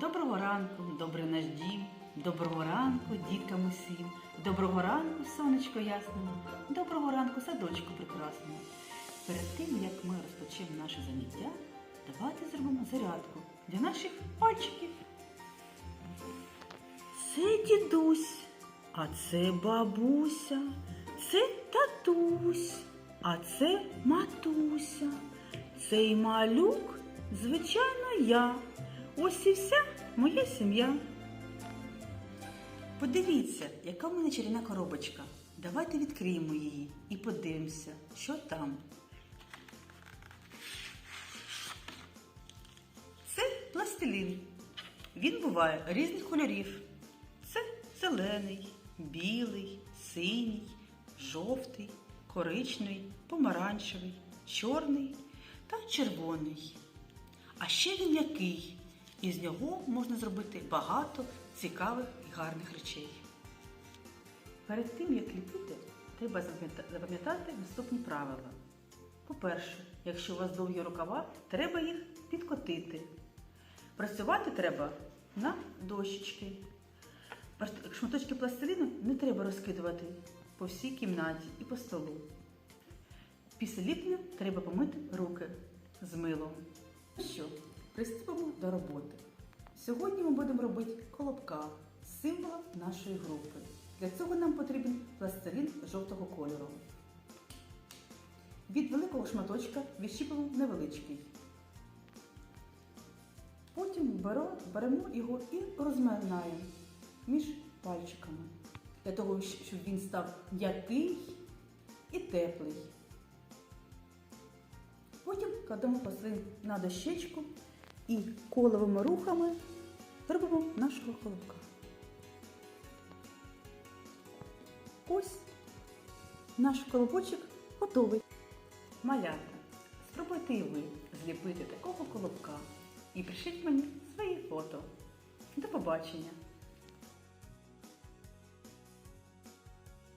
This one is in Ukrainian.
Доброго ранку, добрий наш дім. Доброго ранку, діткам усім. Доброго ранку, сонечко ясному. Доброго ранку, садочку прекрасному. Перед тим, як ми розпочнемо наше заняття, давайте зробимо зарядку для наших пальчиків. Це дідусь, а це бабуся, це татусь, а це матуся. Цей малюк, звичайно, я. Ось і вся моя сім'я. Подивіться, яка в мене чарівна коробочка. Давайте відкриємо її і подивимося, що там. Це пластилін. Він буває різних кольорів. Це зелений, білий, синій, жовтий, коричневий, помаранчевий, чорний та червоний. А ще він м'який, і з нього можна зробити багато цікавих і гарних речей. Перед тим, як ліпити, треба запам'ятати наступні правила. По-перше, якщо у вас довгі рукава, треба їх підкотити. Працювати треба на дощечки. Шматочки пластиліну не треба розкидувати по всій кімнаті і по столу. Після ліплення треба помити руки з милом. Ну що, приступимо до роботи. Сьогодні ми будемо робити колобка символом нашої групи. Для цього нам потрібен пластилін жовтого кольору. Від великого шматочка відщіпимо невеличкий. Потім беремо його і розминаємо між пальчиками. Для того, щоб він став м'який і теплий. Потім кладемо пластилин на дощечку і коловими рухами робимо нашого колобка. Ось наш колобочок готовий. Малята, спробуйте ви зліпити такого колобка і пришіть мені свої фото. До побачення!